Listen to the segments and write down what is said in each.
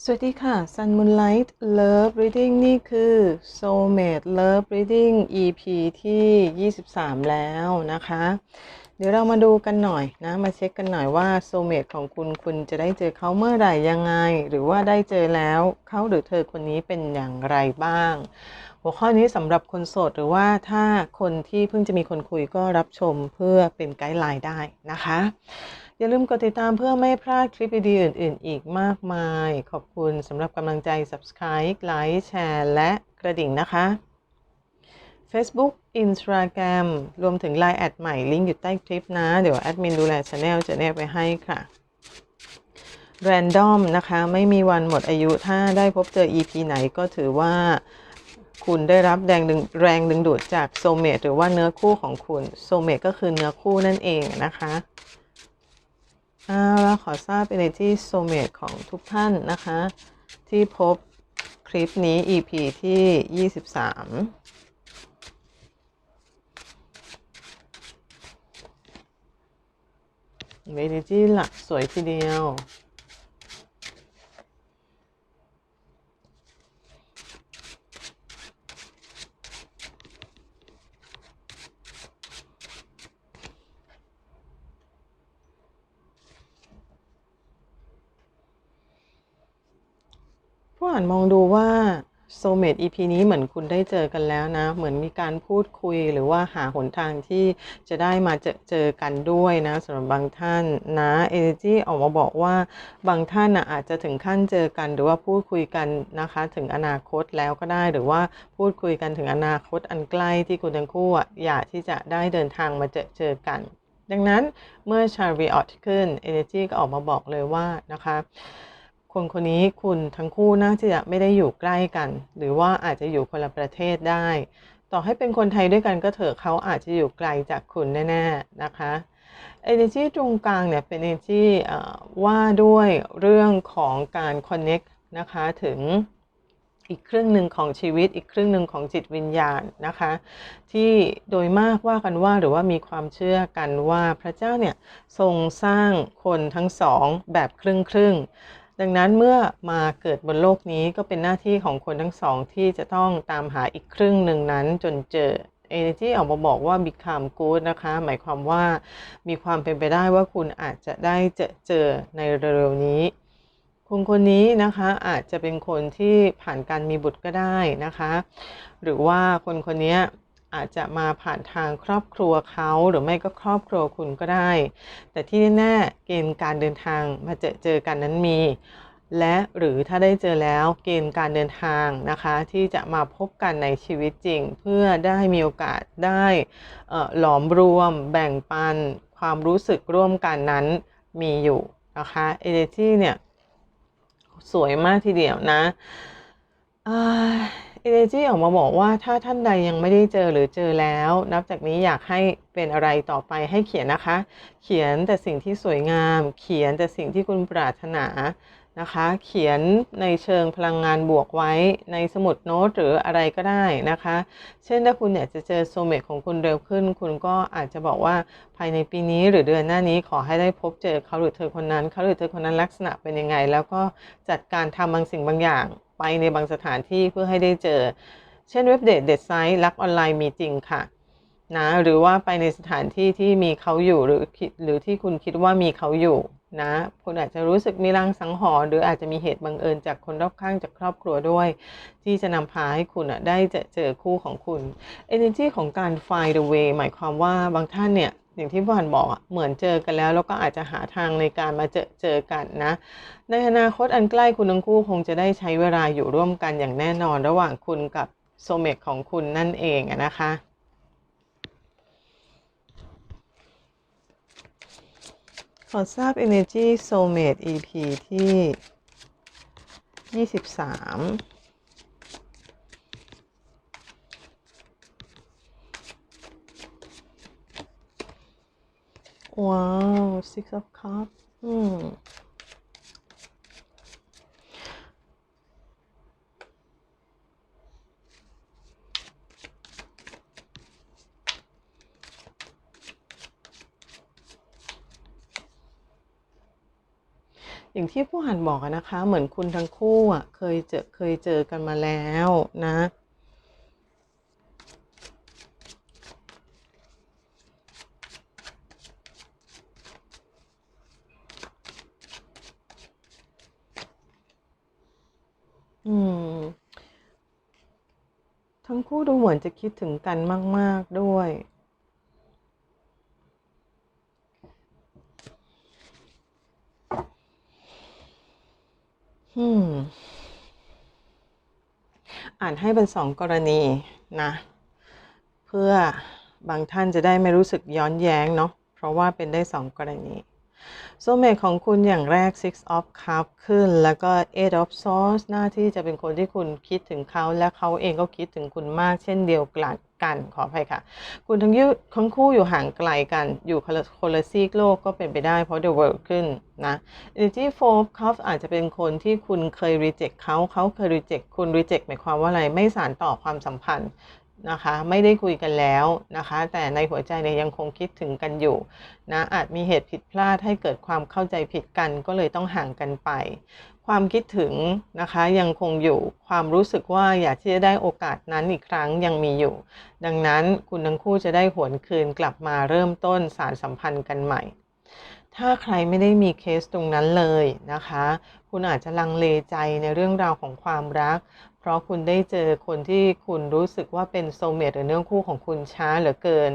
สวัสดีค่ะ Sun Moonlight Love Reading นี่คือ Soulmate Love Reading EP ที่ 23 แล้วนะคะ เดี๋ยวเรามาดูกันหน่อยนะ มาเช็คกันหน่อยว่า Soulmate ของคุณคุณจะได้เจอเขาเมื่อไหร่ยังไง หรือว่าได้เจอแล้วเขาหรือเธอคนนี้เป็นอย่างไรบ้าง หัวข้อนี้สำหรับคนโสดหรือว่าถ้าคนที่เพิ่งจะมีคนคุยก็รับชมเพื่อเป็นไกด์ไลน์ได้นะคะ อย่าลืมกดติดตามเพื่อไม่พลาดคลิปดีๆอื่น ๆ อีกมากมาย ขอบคุณสำหรับกำลังใจ Subscribe ไลค์แชร์และกระดิ่งนะคะ Facebook Instagram รวมถึง Line แอดใหม่ลิงก์อยู่ใต้คลิปนะ เดี๋ยวแอดมินดูแลช anel จะแนบไปให้ค่ะ Random นะคะ ไม่มีวันหมดอายุถ้าได้พบเจอ EP ไหนก็ถือว่าคุณได้รับแรงดึงแรงดึงดูดจากโซเมตหรือว่าเนื้อคู่ของคุณโซเมตก็คือเนื้อคู่นั่นเองนะคะ อาละขอทราบ energy soulmate ของทุกท่านนะคะ ที่พบคลิปนี้ EP ที่ 23 energy หลักสวยทีเดียว ผู้อ่านมองดูว่า Soulmate EP นี้เหมือนคุณได้เจอกันแล้วนะ เหมือนมีการพูดคุยหรือว่าหาหนทางที่จะได้มาเจอเจอกันด้วยนะสำหรับบางท่านนะ Energy ออกมาบอกว่าบางท่านนะอาจจะถึงขั้นเจอกันหรือว่าพูดคุยกันนะคะ ถึงอนาคตแล้วก็ได้หรือว่าพูดคุยกันถึงอนาคตอันใกล้ที่คุณทั้งคู่อยากที่จะได้เดินทางมาเจอเจอกัน ดังนั้นเมื่อชาริออตขึ้น Energy ก็ออกมาบอกเลยว่านะคะ คนคนนี้คุณทั้งคู่น่าจะไม่ได้อยู่ใกล้กัน หรือว่าอาจจะอยู่คนละประเทศได้ ต่อให้เป็นคนไทยด้วยกันก็เถอะเขาอาจจะอยู่ไกลจากคุณแน่ๆนะคะ Energy ตรงกลางเนี่ยเป็น Energy ว่าด้วยเรื่องของการ Connect นะคะถึงอีกครึ่งหนึ่งของชีวิต อีกครึ่งหนึ่งของจิตวิญญาณนะคะ ที่โดยมากว่ากันว่าหรือว่ามีความเชื่อกันว่าพระเจ้าเนี่ยทรงสร้างคนทั้งสองแบบครึ่งครึ่งๆ ดังนั้นเมื่อมาเกิดบนโลกนี้ก็เป็นหน้าที่ของคนทั้งสองที่จะต้องตามหาอีกครึ่งหนึ่งนั้นจนเจอ Energy ออกมาบอกว่า become good นะคะ หมายความว่ามีความเป็นไปได้ว่าคุณอาจจะได้เจอเจอในเร็วๆนี้คนคนนี้นะคะอาจจะเป็นคนที่ผ่านการมีบุตรก็ได้นะคะ หรือว่าคนคนนี้ อาจจะมาผ่านทางครอบครัวเขาหรือไม่ก็ครอบครัวคุณก็ได้ แต่ที่แน่ๆเกณฑ์การเดินทางมาเจอเจอกันนั้นมี และหรือถ้าได้เจอแล้วเกณฑ์การเดินทางนะคะ ที่จะมาพบกันในชีวิตจริง เพื่อได้มีโอกาสได้หลอมรวม แบ่งปัน ความรู้สึกร่วมกันนั้นมีอยู่นะคะเอเนจีเนี่ยสวยมากทีเดียวนะ เอเนจีออกมาบอกว่าถ้าท่านใดยังไม่ได้เจอหรือเจอแล้ว นับจากนี้อยากให้เป็นอะไรต่อไปให้เขียนนะคะ เขียนแต่สิ่งที่สวยงาม เขียนแต่สิ่งที่คุณปรารถนานะคะ เขียนในเชิงพลังงานบวกไว้ในสมุดโน้ตหรืออะไรก็ได้นะคะ เช่นถ้าคุณอยากจะเจอโซเมตของคุณเร็วขึ้น คุณก็อาจจะบอกว่าภายในปีนี้หรือเดือนหน้านี้ขอให้ได้พบเจอเขาหรือเธอคนนั้น เขาหรือเธอคนนั้นลักษณะเป็นยังไง แล้วก็จัดการทำบางสิ่งบางอย่าง ไปในบางสถานที่เพื่อให้ได้เจอ เช่นเว็บเดทเดทไซต์รักออนไลน์มีจริงค่ะนะหรือว่าไปในสถานที่ที่มีเขาอยู่หรือหรือที่คุณคิดว่ามีเขาอยู่นะคุณอาจจะรู้สึกมีรางสังหรณ์หรืออาจจะมีเหตุบังเอิญจากคนรอบข้างจากครอบครัวด้วย ที่จะนำพาให้คุณได้เจอเจอคู่ของคุณ energy ของการ find the way หมายความว่าบางท่านเนี่ย อย่างที่พ่านบอกเหมือนเจอกันแล้ว แล้วก็อาจจะหาทางในการมาเจอเจอกันนะ ในอนาคตอันใกล้คุณทั้งคู่คงจะได้ใช้เวลาอยู่ร่วมกันอย่างแน่นอน ระหว่างคุณกับโซเมตของคุณนั่นเองนะคะขอทราบ Energy Soulmate EP ที่ 23 ว้าว Six of Cups อืมอย่างที่ผู้อ่านบอกนะคะ เหมือนคุณทั้งคู่อะ เคยเจอเคยเจอกันมาแล้วนะ อืม ทั้งคู่ดูเหมือนจะคิดถึงกันมาก ๆ ด้วย อืม อ่านให้เป็นสองกรณีนะ เพื่อบางท่านจะได้ไม่รู้สึกย้อนแย้งเนาะ เพราะว่าเป็นได้สองกรณี โซเมตของคุณอย่างแรก Six of Cup ขึ้น แล้วก็ Eight of Swords หน้าที่จะเป็นคนที่คุณคิดถึงเขาและเขาเองก็คิดถึงคุณมากเช่นเดียวกันขออภัยค่ะ คุณทั้งยทั้งคู่อยู่ห่างไกลกันอยู่คนละคนละซีกโลกก็เป็นไปได้เพราะ The World ขึ้นนะ Energy Four of Cups อาจจะเป็นคนที่คุณเคย reject เขาเขาเคย reject คุณ reject หมายความว่าอะไรไม่สานต่อความสัมพันธ์ นะคะ ไม่ได้คุยกันแล้วนะคะ แต่ในหัวใจเนี่ยยังคงคิดถึงกันอยู่นะอาจมีเหตุผิดพลาดให้เกิดความเข้าใจผิดกันก็เลยต้องห่างกันไป ความคิดถึงนะคะยังคงอยู่ความรู้สึกว่าอยากที่จะได้โอกาสนั้นอีกครั้งยังมีอยู่ ดังนั้นคุณทั้งคู่จะได้หวนคืนกลับมาเริ่มต้นสารสัมพันธ์กันใหม่ถ้าใครไม่ได้มีเคสตรงนั้นเลยนะคะ คุณอาจจะลังเลใจในเรื่องราวของความรัก เพราะคุณได้เจอคนที่คุณรู้สึกว่าเป็นโซเมตหรือเนื้อคู่ของคุณช้าเหลือเกิน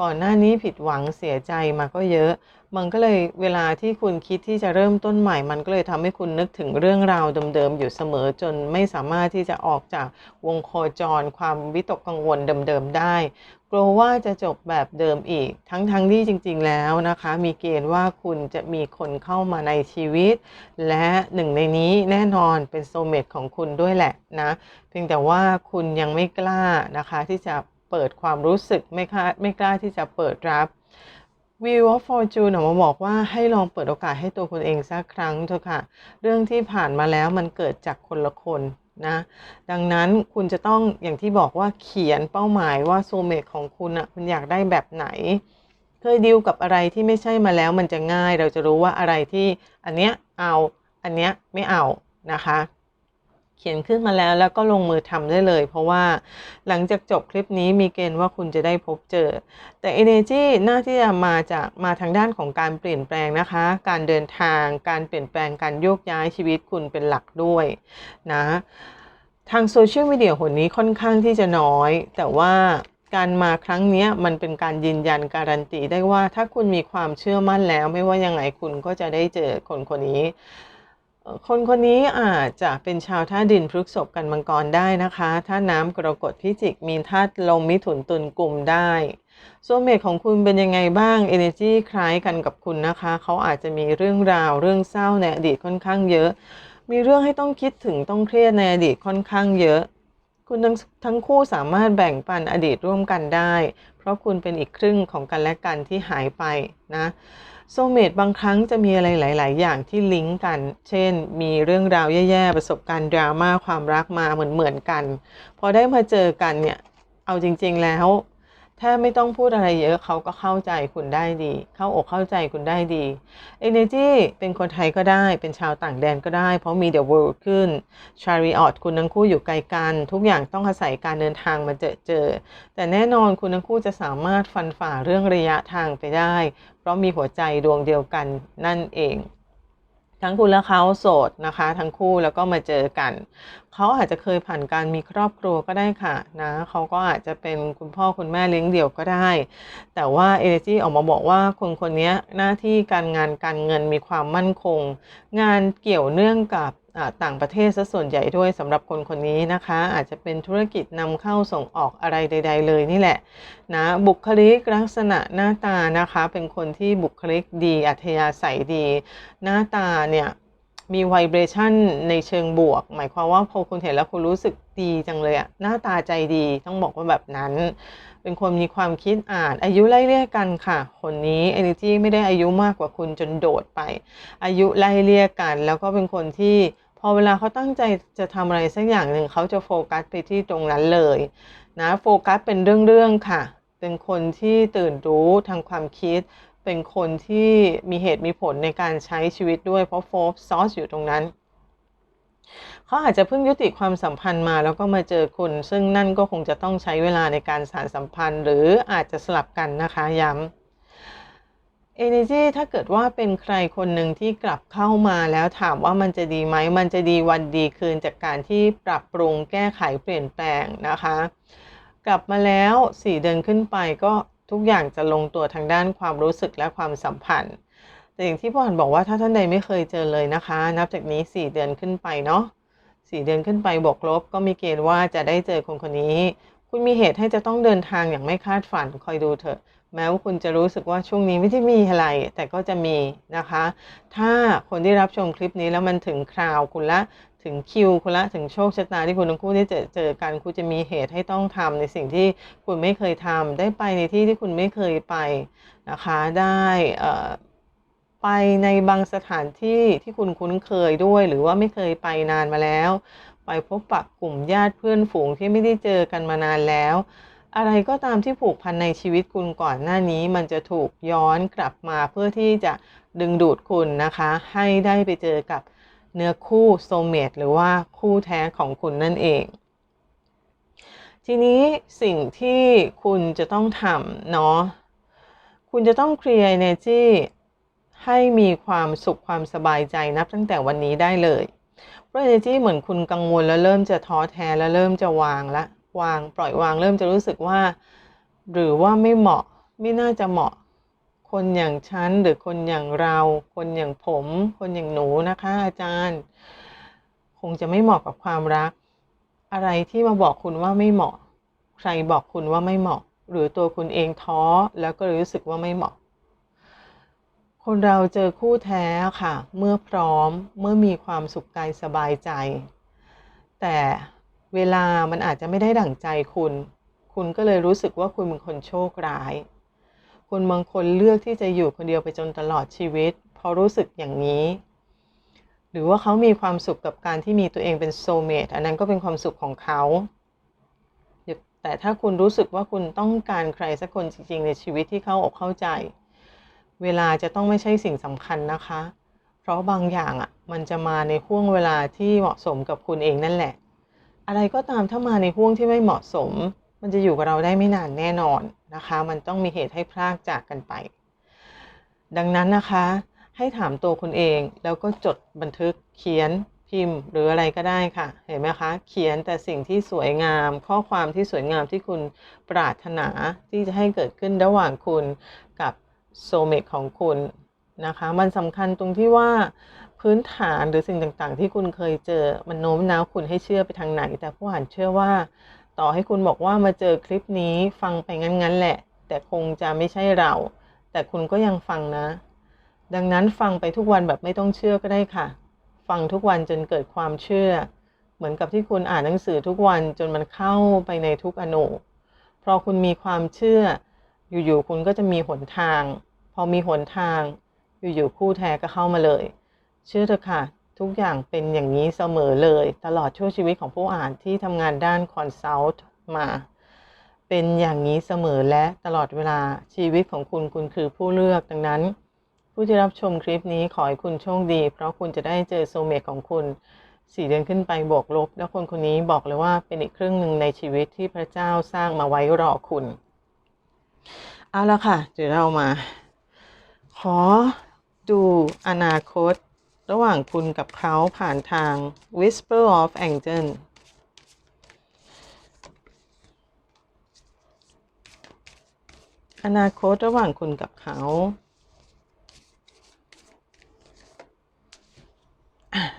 ก่อนหน้านี้ผิดหวังเสียใจมาก็เยอะ มันก็เลยเวลาที่คุณคิดที่จะเริ่มต้นใหม่ มันก็เลยทำให้คุณนึกถึงเรื่องราวเดิมๆอยู่เสมอจนไม่สามารถที่จะออกจากวงโคจรความวิตกกังวลเดิมๆได้ กลัวว่าจะจบแบบเดิมอีก ทั้งๆทที่จริง ๆ แล้วนะคะ มีเกณฑ์ว่าคุณจะมีคนเข้ามาในชีวิต และหนึ่งในนี้แน่นอนเป็นโซเมตของคุณด้วยแหละนะเพียงแต่ว่าคุณยังไม่กล้านะคะ ที่จะเปิดความรู้สึกไม่กล้าไม่กล้าที่จะเปิดรับ Wheel of Fortune ออกมาบอกว่าให้ลองเปิดโอกาสให้ตัวคุณเองสักครั้งเถอะค่ะ เรื่องที่ผ่านมาแล้วมันเกิดจากคนละคน นะ ดังนั้นคุณจะต้องอย่างที่บอกว่าเขียนเป้าหมายว่าโซเมตของคุณอะคุณอยากได้แบบไหน เคยดีลกับอะไรที่ไม่ใช่มาแล้วมันจะง่าย เราจะรู้ว่าอะไรที่อันเนี้ยเอา อันเนี้ยไม่เอานะคะ เขียนขึ้นมาแล้วแล้วก็ลงมือทำได้เลย เพราะว่าหลังจากจบคลิปนี้มีเกณฑ์ว่าคุณจะได้พบเจอ แต่ energy น่าที่จะมาจากมาทางด้านของการเปลี่ยนแปลงนะคะ การเดินทาง การเปลี่ยนแปลงการโยกย้ายชีวิตคุณเป็นหลักด้วยนะทางโซเชียลมีเดียหนนี้ค่อนข้างที่จะน้อย แต่ว่าการมาครั้งนี้มันเป็นการยืนยันการันตีได้ว่าถ้าคุณมีความเชื่อมั่นแล้ว ไม่ว่ายังไงคุณก็จะได้เจอคนคนนี้ คนคนนี้อาจจะเป็นชาวท่าดินพฤกษบกันมังกรได้นะคะ ถ้าน้ำกรกฎพิจิกมีธาตุลมมิถุนตุลกลุ่มได้โซเมตของคุณเป็นยังไงบ้าง Energy คล้ายกันกับคุณนะคะ เขาอาจจะมีเรื่องราวเรื่องเศร้าในอดีตค่อนข้างเยอะ มีเรื่องให้ต้องคิดถึงต้องเครียดในอดีตค่อนข้างเยอะ คุณทั้งทั้งคู่สามารถแบ่งปันอดีตร่วมกันได้ เพราะคุณเป็นอีกครึ่งของกันและกันที่หายไปนะ โซเมตบางครั้งจะมีอะไรหลาย ๆ อย่างที่ลิงก์กัน เช่น มีเรื่องราวแย่ๆ ประสบการณ์ดราม่าความรักมาเหมือน ๆ กัน พอได้มาเจอกันเนี่ย เอาจริง ๆ แล้ว แทบไม่ต้องพูดอะไรเยอะเขาก็เข้าใจคุณได้ดี เข้าอกเข้าใจคุณได้ดี Energy เป็นคนไทยก็ได้ เป็นชาวต่างแดนก็ได้ เพราะมี The World ขึ้น Chariot คุณทั้งคู่อยู่ไกลกัน ทุกอย่างต้องอาศัยการเดินทางมาเจอเจอ แต่แน่นอนคุณทั้งคู่จะสามารถฟันฝ่าเรื่องระยะทางไปได้ เพราะมีหัวใจดวงเดียวกันนั่นเอง ทั้งคุณและเขาโสดนะคะ ทั้งคู่แล้วก็มาเจอกัน เขาอาจจะเคยผ่านการมีครอบครัวก็ได้ค่ะนะเขาก็อาจจะเป็นคุณพ่อคุณแม่เลี้ยงเดี่ยวก็ได้ แต่ว่าเอเนจีออกมาบอกว่าคนคนนี้หน้าที่การงานการเงินมีความมั่นคง งานเกี่ยวเนื่องกับ ต่างประเทศซะส่วนใหญ่ด้วยสำหรับคนคนนี้นะคะ อาจจะเป็นธุรกิจนำเข้าส่งออกอะไรใด ๆ เลยนี่แหละนะบุคลิกลักษณะหน้าตานะคะ เป็นคนที่บุคลิกดีอัธยาศัยดี หน้าตาเนี่ยมีไวเบรชั่นในเชิงบวก หมายความว่าพอคุณเห็นแล้วคุณรู้สึกดีจังเลยอะหน้าตาใจดีต้องบอกว่าแบบนั้น เป็นคนมีความคิดอ่าน อายุไล่เลี่ยกันค่ะ คนนี้ Energy ไม่ได้อายุมากกว่าคุณจนโดดไป อายุไล่เลี่ยกัน แล้วก็เป็นคนที่ พอเวลาเขาตั้งใจจะทำอะไรสักอย่างหนึ่งเขาจะโฟกัสไปที่ตรงนั้นเลยนะโฟกัสเป็นเรื่องๆค่ะ เป็นคนที่ตื่นรู้ทางความคิด เป็นคนที่มีเหตุมีผลในการใช้ชีวิตด้วยเพราะโฟร์ซอสอยู่ตรงนั้นเขาอาจจะเพิ่งยุติความสัมพันธ์มาแล้วก็มาเจอคุณ ซึ่งนั่นก็คงจะต้องใช้เวลาในการสานสัมพันธ์ หรืออาจจะสลับกันนะคะย้ำ Energy ถ้าเกิดว่าเป็นใครคนหนึ่งที่กลับเข้ามาแล้วถามว่ามันจะดีไหม มันจะดีวันดีคืนจากการที่ปรับปรุงแก้ไขเปลี่ยนแปลงนะคะ กลับมาแล้ว 4 เดือนขึ้นไปก็ทุกอย่างจะลงตัวทางด้านความรู้สึกและความสัมพันธ์ แต่อย่างที่พ่อหันบอกว่าถ้าท่านใดไม่เคยเจอเลยนะคะ นับจากนี้ 4 เดือนขึ้นไปเนาะ4เดือนขึ้นไปบวกลบ ก็มีเกณฑ์ว่าจะได้เจอคนคนนี้ คุณมีเหตุให้จะต้องเดินทางอย่างไม่คาดฝันคอยดูเถอะ แม้ว่าคุณจะรู้สึกว่าช่วงนี้ไม่ได้มีอะไร แต่ก็จะมีนะคะ ถ้าคนที่รับชมคลิปนี้แล้วมันถึงคราวคุณละถึงคิวคุณละถึงโชคชะตาที่คุณทั้งคู่ได้เจอเจอกันคุณจะมีเหตุให้ต้องทำในสิ่งที่คุณไม่เคยทำได้ไปในที่ที่คุณไม่เคยไปนะคะ ได้ไปในบางสถานที่ที่คุณคุ้นเคยด้วย หรือว่าไม่เคยไปนานมาแล้ว ไปพบปะกลุ่มญาติเพื่อนฝูงที่ไม่ได้เจอกันมานานแล้ว อะไรก็ตามที่ผูกพันในชีวิตคุณก่อนหน้านี้ มันจะถูกย้อนกลับมาเพื่อที่จะดึงดูดคุณนะคะ ให้ได้ไปเจอกับเนื้อคู่โซเมตหรือว่าคู่แท้ของคุณนั่นเอง ทีนี้สิ่งที่คุณจะต้องทำเนาะคุณจะต้องเคลียร์ energy ให้มีความสุขความสบายใจนับตั้งแต่วันนี้ได้เลยเพราะ energy เหมือนคุณกังวลแล้วเริ่มจะท้อแท้แล้วเริ่มจะวางละ วาง ปล่อยวางเริ่มจะรู้สึกว่า หรือว่าไม่เหมาะไม่น่าจะเหมาะ คนอย่างฉันหรือคนอย่างเรา คนอย่างผม คนอย่างหนูนะคะ อาจารย์ คงจะไม่เหมาะกับความรัก อะไรที่มาบอกคุณว่าไม่เหมาะ ใครบอกคุณว่าไม่เหมาะ หรือตัวคุณเองท้อแล้วก็รู้สึกว่าไม่เหมาะคนเราเจอคู่แท้ค่ะ เมื่อพร้อมเมื่อมีความสุขกายสบายใจ แต่ เวลามันอาจจะไม่ได้ดั่งใจคุณ คุณก็เลยรู้สึกว่าคุณเป็นคนโชคร้าย คุณบางคนเลือกที่จะอยู่คนเดียวไปจนตลอดชีวิต เพราะรู้สึกอย่างนี้ หรือว่าเขามีความสุขกับการที่มีตัวเองเป็นโซเมตอันนั้นก็เป็นความสุขของเขาแต่ถ้าคุณรู้สึกว่าคุณต้องการใครสักคนจริง ๆ ในชีวิตที่เข้าอกเข้าใจ เวลาจะต้องไม่ใช่สิ่งสำคัญนะคะ เพราะบางอย่างอะมันจะมาในห่วงเวลาที่เหมาะสมกับคุณเองนั่นแหละ อะไรก็ตามถ้ามาในห่วงที่ไม่เหมาะสม มันจะอยู่กับเราได้ไม่นานแน่นอนนะคะ มันต้องมีเหตุให้พลากจากกันไป ดังนั้นนะคะ ให้ถามตัวคุณเองแล้วก็จดบันทึกเขียนพิมพ์ หรืออะไรก็ได้ค่ะ เห็นไหมคะ เขียนแต่สิ่งที่สวยงาม ข้อความที่สวยงามที่คุณปรารถนาที่จะให้เกิดขึ้นระหว่างคุณกับโซเมตของคุณนะคะ มันสำคัญตรงที่ว่า พื้นฐานหรือสิ่งต่างๆ ที่คุณเคยเจอมันโน้มน้าวคุณให้เชื่อไปทางไหน แต่ผู้อ่านเชื่อว่า ต่อให้คุณบอกว่ามาเจอคลิปนี้ฟังไปงั้นๆแหละ แต่คงจะไม่ใช่เรา แต่คุณก็ยังฟังนะ ดังนั้นฟังไปทุกวันแบบไม่ต้องเชื่อก็ได้ค่ะ ฟังทุกวันจนเกิดความเชื่อ เหมือนกับที่คุณอ่านหนังสือทุกวันจนมันเข้าไปในทุกอนุพอคุณมีความเชื่อ อยู่ๆคุณก็จะมีหนทาง พอมีหนทาง อยู่ๆคู่แท้ก็เข้ามาเลย เชื่อเถอะค่ะ ทุกอย่างเป็นอย่างนี้เสมอเลย ตลอดช่วงชีวิตของผู้อ่านที่ทำงานด้านคอนซัลท์มา เป็นอย่างนี้เสมอและตลอดเวลาชีวิตของคุณคุณคือผู้เลือกดังนั้น ผู้ที่รับชมคลิปนี้ขอให้คุณโชคดี เพราะคุณจะได้เจอโซเมตของคุณสี่เดือนขึ้นไปบวกลบ แล้วคนคนนี้บอกเลยว่าเป็นอีกครึ่งหนึ่งในชีวิตที่พระเจ้าสร้างมาไว้รอคุณ เอาละค่ะ เดี๋ยวเรามา ขอดูอนาคต ระหว่างคุณกับเขาผ่านทาง Whisper of Angel อนาคตระหว่างคุณกับเขา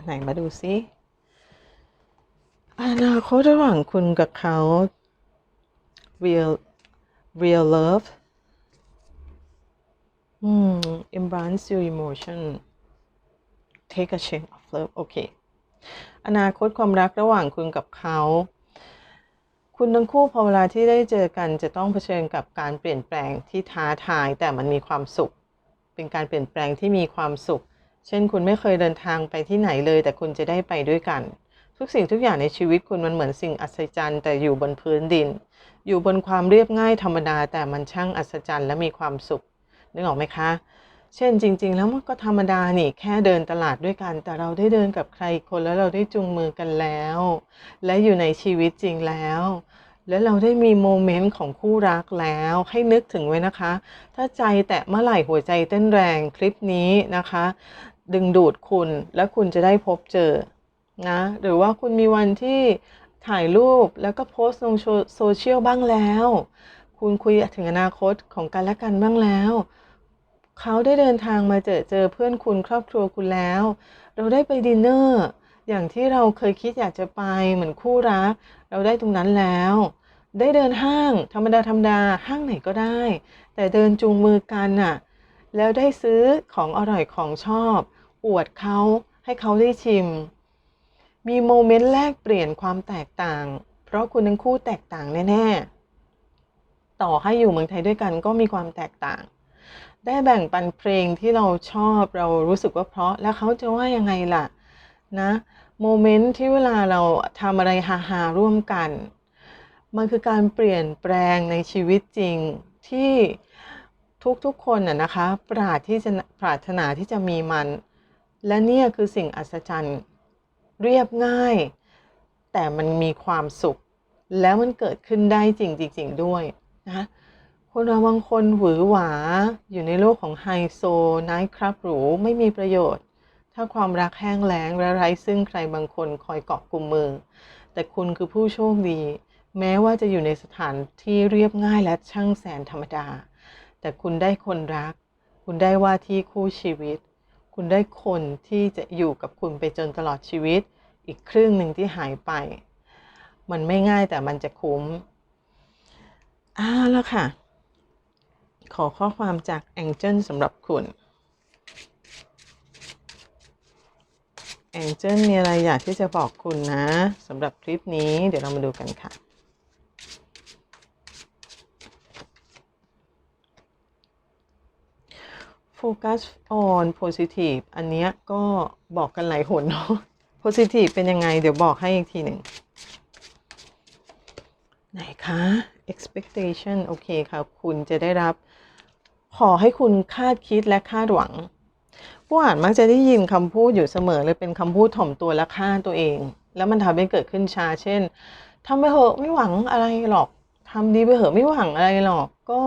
ไหนมาดูซิ อนาคตระหว่างคุณกับเขา real real love อืม embrace your emotion take a change of love โอเค อนาคตความรักระหว่างคุณกับเขา คุณทั้งคู่พอเวลาที่ได้เจอกันจะต้องเผชิญกับการเปลี่ยนแปลงที่ท้าทายแต่มันมีความสุข เป็นการเปลี่ยนแปลงที่มีความสุข เช่น คุณไม่เคยเดินทางไปที่ไหนเลย แต่คุณจะได้ไปด้วยกัน ทุกสิ่งทุกอย่างในชีวิตคุณมันเหมือนสิ่งอัศจรรย์ แต่อยู่บนพื้นดิน อยู่บนความเรียบง่ายธรรมดาแต่มันช่างอัศจรรย์และมีความสุขนึกออกไหมคะ เช่นจริง ๆ แล้วมันก็ธรรมดานี่แค่เดินตลาดด้วยกัน แต่เราได้เดินกับใครคนแล้วเราได้จูงมือกันแล้ว และอยู่ในชีวิตจริงแล้ว แล้วเราได้มีโมเมนต์ของคู่รักแล้ว ให้นึกถึงไว้นะคะ ถ้าใจแตะเมื่อไหร่หัวใจเต้นแรงคลิปนี้นะคะ ดึงดูดคุณและคุณจะได้พบเจอนะหรือว่าคุณมีวันที่ถ่ายรูปแล้วก็โพสต์ลงโซเชียลบ้างแล้ว คุณคุยถึงอนาคตของกันและกันบ้างแล้ว เขาได้เดินทางมาเจอเจอเพื่อนคุณครอบครัวคุณแล้ว เราได้ไปดินเนอร์อย่างที่เราเคยคิดอยากจะไปเหมือนคู่รัก เราได้ตรงนั้นแล้ว ได้เดินห้างธรรมดาธรรมดาห้างไหนก็ได้ แต่เดินจูงมือกันน่ะแล้วได้ซื้อของอร่อยของชอบ อวดเขาให้เขาได้ชิม มีโมเมนต์แลกเปลี่ยนความแตกต่าง เพราะคุณทั้งคู่แตกต่างแน่ ๆ ต่อให้อยู่เมืองไทยด้วยกันก็มีความแตกต่าง ได้แบ่งปันเพลงที่เราชอบเรารู้สึกว่าเพราะแล้วเขาจะว่ายังไงล่ะนะโมเมนต์ที่เวลาเราทำอะไรฮาๆร่วมกัน มันคือการเปลี่ยนแปลงในชีวิตจริงที่ทุกๆคนน่ะนะคะปรารถที่จะปรารถนาที่จะมีมัน และเนี่ยคือสิ่งอัศจรรย์เรียบง่าย แต่มันมีความสุข แล้วมันเกิดขึ้นได้จริงจริงๆด้วยนะคะ คนเราบางคนหวือหวา อยู่ในโลกของไฮโซไนท์คลับหรูไม่มีประโยชน์ ถ้าความรักแห้งแล้งและไร้ซึ่งใครบางคนคอยเกาะกลุ่มมือ แต่คุณคือผู้โชคดี แม้ว่าจะอยู่ในสถานที่เรียบง่ายและช่างแสนธรรมดา แต่คุณได้คนรัก คุณได้ว่าที่คู่ชีวิต คุณได้คนที่จะอยู่กับคุณไปจนตลอดชีวิต อีกครึ่งหนึ่งที่หายไป มันไม่ง่ายแต่มันจะคุ้มอ่าแล้วค่ะ ขอข้อความจากแองเจิลสำหรับคุณแองเจิลมีอะไรอยากที่จะบอกคุณนะสำหรับคลิปนี้เดี๋ยวเรามาดูกันค่ะโฟกัส on positive อันเนี้ยก็บอกกันหลายหนเนาะ positive เป็นยังไง เดี๋ยวบอกให้อีกทีหนึ่ง ไหนคะ expectation โอเคค่ะ คุณจะได้รับ ขอให้คุณคาดคิดและคาดหวัง ผู้อ่านมักจะได้ยินคำพูดอยู่เสมอเลยเป็นคำพูดถ่อมตัวและฆ่าตัวเอง แล้วมันทำให้เกิดขึ้นช้าเช่นทำไปเหอะไม่หวังอะไรหรอกทำดีไปเหอะไม่หวังอะไรหรอก ก็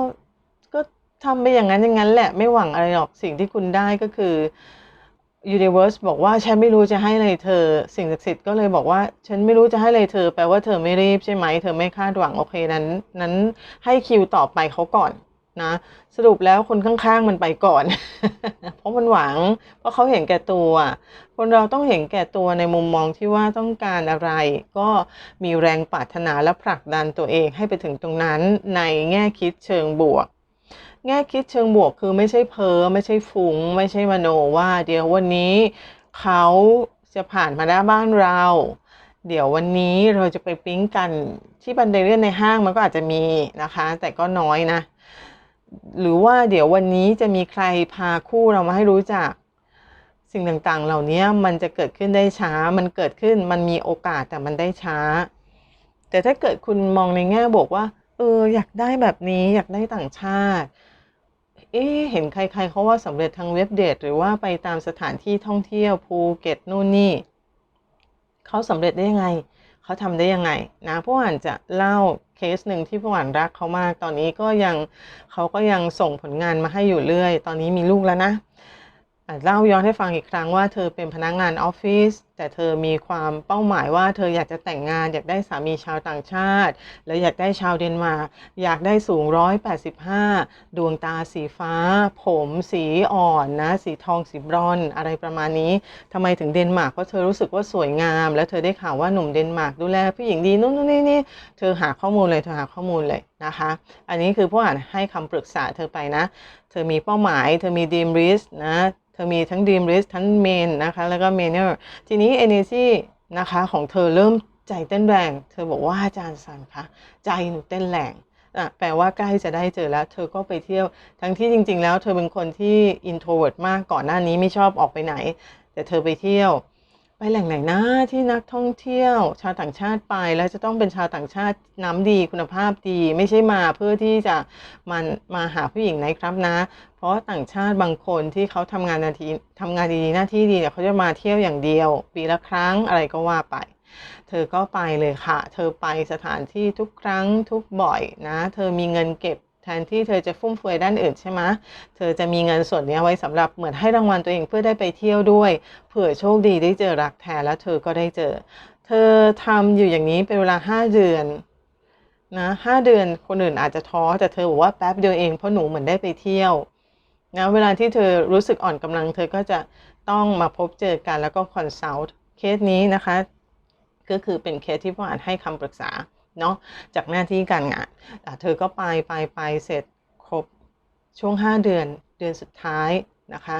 ก็ทำไปอย่างนั้นอย่างนั้นแหละไม่หวังอะไรหรอกสิ่งที่คุณได้ก็คือ Universe บอกว่าฉันไม่รู้จะให้อะไรเธอ สิ่งศักดิ์สิทธิ์ก็เลยบอกว่า ฉันไม่รู้จะให้อะไรเธอ แปลว่าเธอไม่รีบใช่ไหม เธอไม่คาดหวังโอเคนั้น นั้นให้คิวต่อไปเขาก่อน นะ สรุปแล้วคนข้างๆมันไปก่อน เพราะมันหวัง เพราะเขาเห็นแก่ตัว คนเราต้องเห็นแก่ตัวในมุมมองที่ว่าต้องการอะไร ก็มีแรงปรารถนาและผลักดันตัวเองให้ไปถึงตรงนั้นในแง่คิดเชิงบวก แง่คิดเชิงบวกคือไม่ใช่เพ้อไม่ใช่ฟุง้ง ไม่ใช่มโนว่า เดี๋ยววันนี้เขาจะผ่านมาหน้าบ้านเรา เดี๋ยววันนี้เราจะไปปิ๊งกันที่บันไดเลื่อนในห้างมันก็อาจจะมีนะคะ แต่ก็น้อยนะ หรือว่าเดี๋ยววันนี้จะมีใครพาคู่เรามาให้รู้จัก สิ่งต่างๆ เหล่านี้มันจะเกิดขึ้นได้ช้า มันเกิดขึ้นมันมีโอกาสแต่มันได้ช้า แต่ถ้าเกิดคุณมองในแง่บวกว่า เออ อยากได้แบบนี้อยากได้ต่างชาติ เอ๊เห็นใคร ๆเขาว่าสำเร็จทางเว็บเดทหรือว่าไปตามสถานที่ท่องเที่ยวภูเก็ตนู่นนี่เขาสำเร็จได้ยังไงเขาทำได้ยังไงนะผู้อ่านจะเล่า สหนึ่งที่ผู้หวานรักเขามาก ตอนนี้ก็ยังเขาก็ยังส่งผลงานมาให้อยู่เรื่อย ตอนนี้มีลูกแล้วนะอะเล่าย้อนให้ฟังอีกครั้งว่าเธอเป็นพนักงานออฟฟิศ แต่เธอมีความเป้าหมายว่าเธออยากจะแต่งงานอยากได้สามีชาวต่างชาติ แล้วอยากได้ชาวเดนมาร์กอยากได้สูง 185 ดวงตาสีฟ้า ผมสีอ่อนนะสีทองสีบรอนอะไรประมาณนี้ทำไมถึงเดนมาร์กเพราะเธอรู้สึกว่าสวยงาม แล้วเธอได้ข่าวว่าหนุ่มเดนมาร์กดูแลผู้หญิงดีนู่นนี่นี่เธอหาข้อมูลเลยเธอหาข้อมูลเลยนะคะ อันนี้คือผู้อ่านให้คำปรึกษาเธอไปนะ เธอมีเป้าหมาย เธอมีดีมริสนะเธอมีทั้งดีมริสทั้งเมนนะคะ แล้วก็เมเนอร์ ทีนี้ energy นะคะของเธอเริ่มใจเต้นแรง เธอบอกว่าอาจารย์สันคะใจหนูเต้นแรงอะแปลว่าใกล้จะได้เจอแล้ว เธอก็ไปเที่ยว ทั้งที่จริง ๆ แล้ว เธอเป็นคนที่ introvert มากก่อนหน้านี้ไม่ชอบออกไปไหน แต่เธอไปเที่ยว ไปแหล่งไหนนะที่นักท่องเที่ยว ชาวต่างชาติไปแล้วจะต้องเป็นชาวต่างชาติน้ำดีคุณภาพดี ไม่ใช่มาเพื่อที่จะมันมาหาผู้หญิงนะครับนะ เพราะต่างชาติบางคนที่เขาทำงานนาทีทำงานดีหน้าที่ดีเนี่ยเขาจะมาเที่ยวอย่างเดียว ปีละครั้งอะไรก็ว่าไป เธอก็ไปเลยค่ะ เธอไปสถานที่ทุกครั้งทุกบ่อยนะ เธอมีเงินเก็บ แทนที่เธอจะฟุ่มเฟือยด้านอื่นใช่ไหมเธอจะมีเงินส่วนนี้ไว้สำหรับเหมือนให้รางวัลตัวเองเพื่อได้ไปเที่ยวด้วย เผื่อโชคดีได้เจอรักแท้แล้วเธอก็ได้เจอ เธอทำอยู่อย่างนี้เป็นเวลาห้าเดือนนะห้าเดือนคนอื่นอาจจะท้อแต่เธอบอกว่าแป๊บเดียวเองเพราะหนูเหมือนได้ไปเที่ยวนะเวลาที่เธอรู้สึกอ่อนกำลัง เธอก็จะต้องมาพบเจอกันแล้วก็คอนซัลท์เคสนี้นะคะ ก็คือเป็นเคสที่ผู้อ่านให้คำปรึกษา เนาะจากหน้าที่การงานแต่เธอก็ไปไปไปเสร็จครบช่วง 5 เดือนเดือนสุดท้ายนะคะ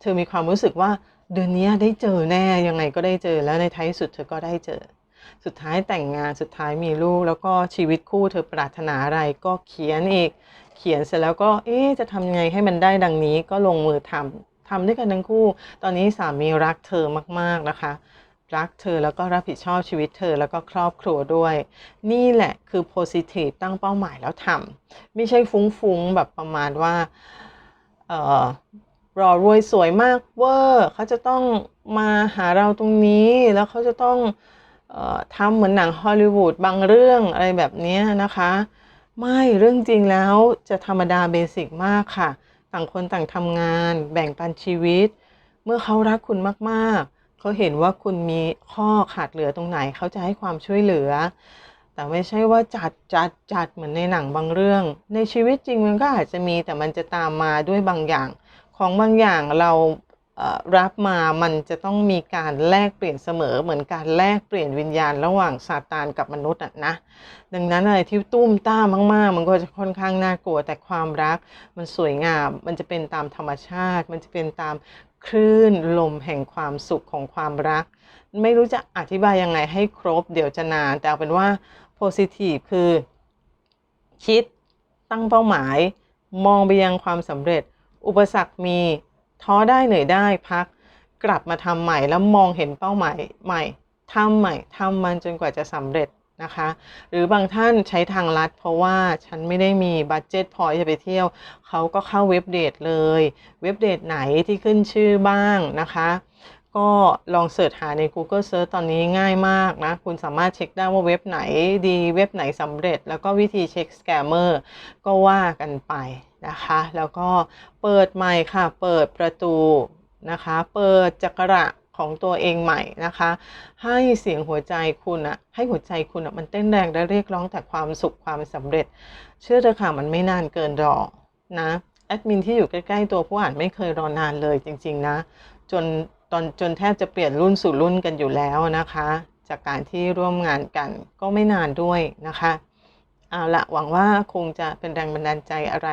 เธอมีความรู้สึกว่าเดือนนี้ได้เจอแน่ยังไงก็ได้เจอแล้วในท้ายสุดเธอก็ได้เจอ สุดท้ายแต่งงานสุดท้ายมีลูก แล้วก็ชีวิตคู่เธอปรารถนาอะไรก็เขียนอีก เขียนเสร็จแล้วก็เอ๊จะทำยังไงให้มันได้ดังนี้ก็ลงมือทำทำด้วยกันทั้งคู่ ตอนนี้สามีรักเธอมากๆนะคะ รักเธอแล้วก็รับผิดชอบชีวิตเธอแล้วก็ครอบครัวด้วย นี่แหละคือ positive ตั้งเป้าหมายแล้วทำไม่ใช่ฟุ้งๆ แบบประมาณว่าเออรอรวยสวยมากเวอร์เขาจะต้องมาหาเราตรงนี้แล้วเขาจะต้องออทำเหมือนหนังฮอลลีวูดบางเรื่องอะไรแบบนี้นะคะ ไม่เรื่องจริงแล้วจะธรรมดาเบสิกมากค่ะ ต่างคนต่างทำงาน แบ่งปันชีวิต เมื่อเขารักคุณมากๆ เขาเห็นว่าคุณมีข้อขาดเหลือตรงไหนเขาจะให้ความช่วยเหลือ แต่ไม่ใช่ว่าจัดจัดจัดเหมือนในหนังบางเรื่อง ในชีวิตจริงมันก็อาจจะมีแต่มันจะตามมาด้วยบางอย่าง ของบางอย่างเรารับมามันจะต้องมีการแลกเปลี่ยนเสมอเหมือนการแลกเปลี่ยนวิญญาณระหว่างซาตานกับมนุษย์อะนะ ดังนั้นอะไรที่ตุ้มต้ามาก ๆ มันก็จะค่อนข้างน่ากลัวแต่ความรักมันสวยงาม มันจะเป็นตามธรรมชาติ มันจะเป็นตาม คลื่นลมแห่งความสุขของความรัก ไม่รู้จะอธิบายยังไงให้ครบ เดี๋ยวจะนาน แต่เอาเป็นว่า positive คือ คิดตั้งเป้าหมาย มองไปยังความสำเร็จ อุปสรรคมีท้อได้เหนื่อยได้พัก กลับมาทำใหม่แล้วมองเห็นเป้าหมายใหม่ทำใหม่ทำมันจนกว่าจะสำเร็จ นะคะ หรือบางท่านใช้ทางลัด เพราะว่าฉันไม่ได้มีบัตเจ็ตพอจะไปเที่ยว เขาก็เข้าเว็บเดทเลย เว็บเดทไหนที่ขึ้นชื่อบ้างนะคะ ก็ลองเสิร์ชหาใน Google Search ตอนนี้ง่ายมากนะ คุณสามารถเช็คได้ว่าเว็บไหนดีเว็บไหนสำเร็จ แล้วก็วิธีเช็คสแกมเมอร์ก็ว่ากันไปนะคะ แล้วก็เปิดใหม่ค่ะ เปิดประตูนะคะ เปิดจักระ ของตัวเองใหม่นะคะ ให้เสียงหัวใจคุณอะให้หัวใจคุณอะมันเต้นแรงและเรียกร้องแต่ความสุขความสำเร็จ เชื่อเถอะค่ะมันไม่นานเกินรอนะแอดมินที่อยู่ใกล้ๆตัวผู้อ่านไม่เคยรอนานเลยจริง ๆ นะ จนตอนจนแทบจะเปลี่ยนรุ่นสู่รุ่นกันอยู่แล้วนะคะ จากการที่ร่วมงานกันก็ไม่นานด้วยนะคะเอาละหวังว่าคงจะเป็นแรงบันดาลใจอะไร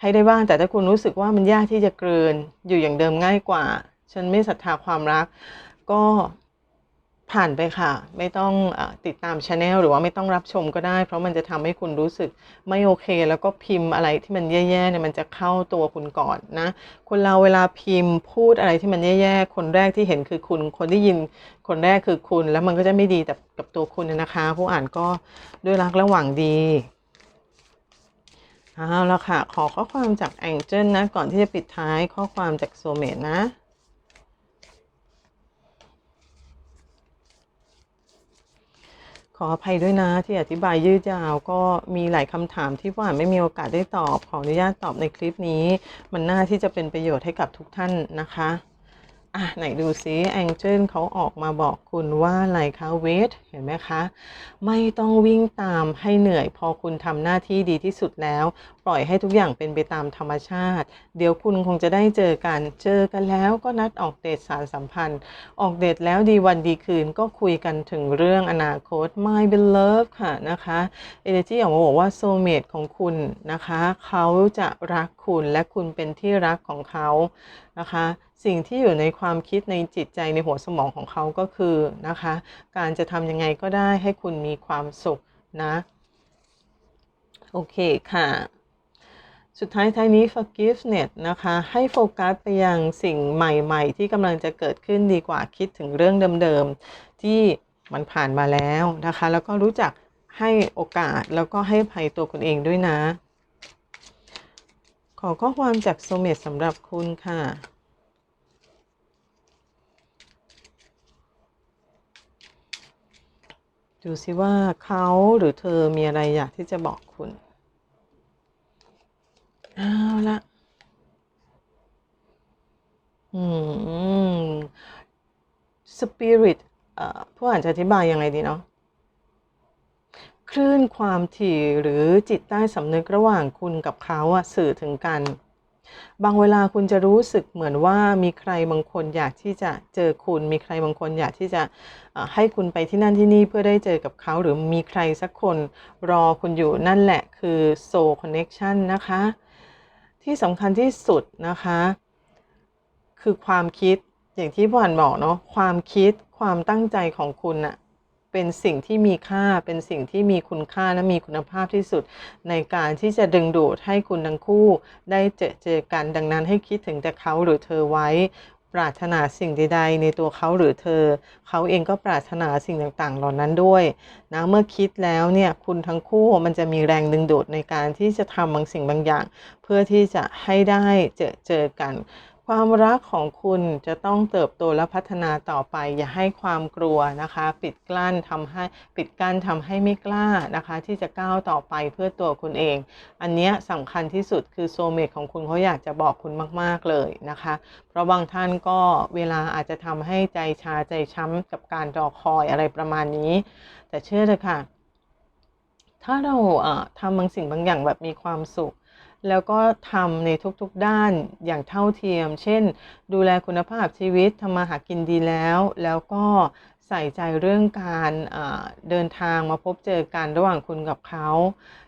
ให้ได้บ้างแต่ถ้าคุณรู้สึกว่ามันยากที่จะกลืนอยู่อย่างเดิมง่ายกว่า ฉันไม่ศรัทธาความรัก ก็ผ่านไปค่ะ ไม่ต้องอติดตามช anel หรือว่าไม่ต้องรับชมก็ได้ เพราะมันจะทำให้คุณรู้สึกไม่โอเค แล้วก็พิมพ์อะไรที่มันแย่ๆเนี่ยมันจะเข้าตัวคุณก่อนนะ คนเราเวลาพิมพ์พูดอะไรที่มันแย่ๆ คนแรกที่เห็นคือคุณ คนที่ยินคนแรกคือคุณ แล้วมันก็จะไม่ดีแต่กับตัวคุณนะคะ ผู้อ่านก็ด้วยรักและหวังดีเอาละค่ะ ขอข้อความจากแองเจิลนะ ก่อนที่จะปิดท้ายข้อความจากโซเมตนะ ขออภัยด้วยนะที่อธิบายยืดยาวก็มีหลายคำถามที่ว่าไม่มีโอกาสได้ตอบ ขออนุญาตตอบในคลิปนี้ มันน่าที่จะเป็นประโยชน์ให้กับทุกท่านนะคะ อะไหนดูซิแองเจิลเขาออกมาบอกคุณว่าอะไรคะเวทเห็นไหมคะ ไม่ต้องวิ่งตามให้เหนื่อย พอคุณทำหน้าที่ดีที่สุดแล้ว ปล่อยให้ทุกอย่างเป็นไปตามธรรมชาติ เดี๋ยวคุณคงจะได้เจอกัน เจอกันแล้วก็นัดออกเดทสารสัมพันธ์ ออกเดทแล้วดีวันดีคืนก็คุยกันถึงเรื่องอนาคต My beloved ค่ะนะคะ Energy ออกมาบอกว่า soulmate ของคุณนะคะ เขาจะรักคุณและคุณเป็นที่รักของเขานะคะ สิ่งที่อยู่ในความคิดในจิตใจในหัวสมองของเขาก็คือนะคะ การจะทำยังไงก็ได้ให้คุณมีความสุขนะ โอเคค่ะ สุดท้ายท้ายนี้ forgiveness นะคะ ให้โฟกัสไปยังสิ่งใหม่ๆ ที่กำลังจะเกิดขึ้นดีกว่าคิดถึงเรื่องเดิมๆ ที่มันผ่านมาแล้วนะคะ แล้วก็รู้จักให้โอกาสแล้วก็ให้ภัยตัวคุณเองด้วยนะ ขอข้อความจากโซเมตสำหรับคุณค่ะ ดูสิว่าเขาหรือเธอมีอะไรอยากที่จะบอกคุณเอาละอืม spirit เอ่อผู้อ่านจะอธิบายยังไงดีเนาะคลื่นความถี่หรือจิตใต้สำนึกระหว่างคุณกับเขาอะสื่อถึงกัน บางเวลาคุณจะรู้สึกเหมือนว่ามีใครบางคนอยากที่จะเจอคุณ มีใครบางคนอยากที่จะให้คุณไปที่นั่นที่นี่เพื่อได้เจอกับเขา หรือมีใครสักคนรอคุณอยู่นั่นแหละคือ soul connection นะคะ ที่สำคัญที่สุดนะคะ คือความคิดอย่างที่พ่อนบอกเนาะความคิดความตั้งใจของคุณอะ เป็นสิ่งที่มีค่าเป็นสิ่งที่มีคุณค่าและมีคุณภาพที่สุด ในการที่จะดึงดูดให้คุณทั้งคู่ ได้เจอเจอกันดังนั้นให้คิดถึงแต่เขาหรือเธอไว้ ปรารถนาสิ่งใดๆในตัวเขาหรือเธอ เขาเองก็ปรารถนาสิ่งต่างๆ เหล่านั้นด้วยนะเมื่อคิดแล้วเนี่ยคุณทั้งคู่มันจะมีแรงดึงดูดในการที่จะทำบางสิ่งบางอย่าง เพื่อที่จะให้ได้เจอเจอกัน ความรักของคุณจะต้องเติบโตและพัฒนาต่อไป อย่าให้ความกลัวนะคะ ปิดกลั้นทำให้ปิดกั้นทำให้ไม่กล้านะคะ ที่จะก้าวต่อไปเพื่อตัวคุณเอง อันนี้ยสำคัญที่สุดคือโซเมตของคุณเขาอยากจะบอกคุณมาก ๆเลยนะคะ เพราะบางท่านก็เวลาอาจจะทำให้ใจชาใจช้ำกับการรอคอยอะไรประมาณนี้ แต่เชื่อเถอะค่ะ ถ้าเราเอ่อทำบางสิ่งบางอย่างแบบมีความสุข แล้วก็ทำในทุกๆด้านอย่างเท่าเทียม เช่น ดูแลคุณภาพชีวิตทำมาหากินดีแล้ว แล้วก็ใส่ใจเรื่องการเดินทางมาพบเจอกันระหว่างคุณกับเขา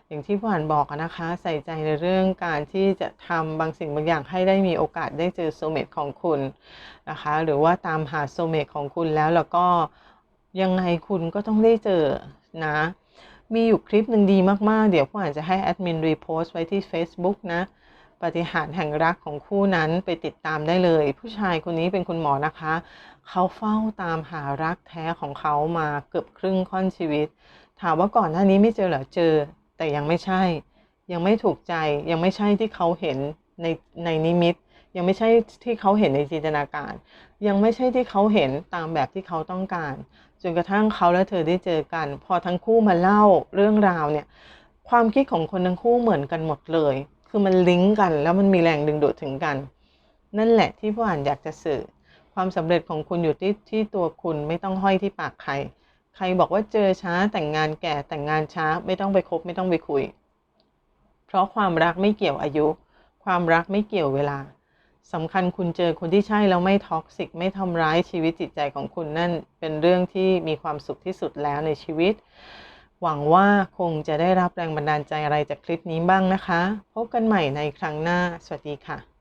อย่างที่ผ่านบอกนะคะ ใส่ใจในเรื่องการที่จะทำบางสิ่งบางอย่างให้ได้มีโอกาสได้เจอโซเมตของคุณนะคะ หรือว่าตามหาโซเมตของคุณแล้วแล้วก็ยังไงคุณก็ต้องได้เจอนะ มีอยู่คลิปหนึ่งดีมาก ๆ เดี๋ยวผู้อ่านจะให้แอดมินรีโพสต์ไว้ที่ Facebook นะ ปฏิหารแห่งรักของคู่นั้นไปติดตามได้เลย ผู้ชายคนนี้เป็นคุณหมอนะคะ เขาเฝ้าตามหารักแท้ของเขามาเกือบครึ่งค่อนชีวิต ถามว่าก่อนหน้านี้ไม่เจอเหรอเจอ แต่ยังไม่ใช่ ยังไม่ถูกใจ ยังไม่ใช่ที่เขาเห็นในในนิมิต ยังไม่ใช่ที่เขาเห็นในจินตนาการ ยังไม่ใช่ที่เขาเห็นตามแบบที่เขาต้องการ จนกระทั่งเขาและเธอได้เจอกัน พอทั้งคู่มาเล่าเรื่องราวเนี่ย ความคิดของคนทั้งคู่เหมือนกันหมดเลย คือมันลิงก์กัน แล้วมันมีแรงดึงดูดถึงกัน นั่นแหละที่ผู้อ่านอยากจะสื่อ ความสำเร็จของคุณอยู่ที่ที่ตัวคุณไม่ต้องห้อยที่ปากใคร ใครบอกว่าเจอช้าแต่งงานแก่แต่งงานช้าไม่ต้องไปคบไม่ต้องไปคุย เพราะความรักไม่เกี่ยวอายุ ความรักไม่เกี่ยวเวลา สำคัญคุณเจอคนที่ใช่แล้วไม่ท็อกซิกไม่ทำร้ายชีวิตจิตใจของคุณนั่นเป็นเรื่องที่มีความสุขที่สุดแล้วในชีวิต หวังว่าคงจะได้รับแรงบันดาลใจอะไรจากคลิปนี้บ้างนะคะ พบกันใหม่ในครั้งหน้า สวัสดีค่ะ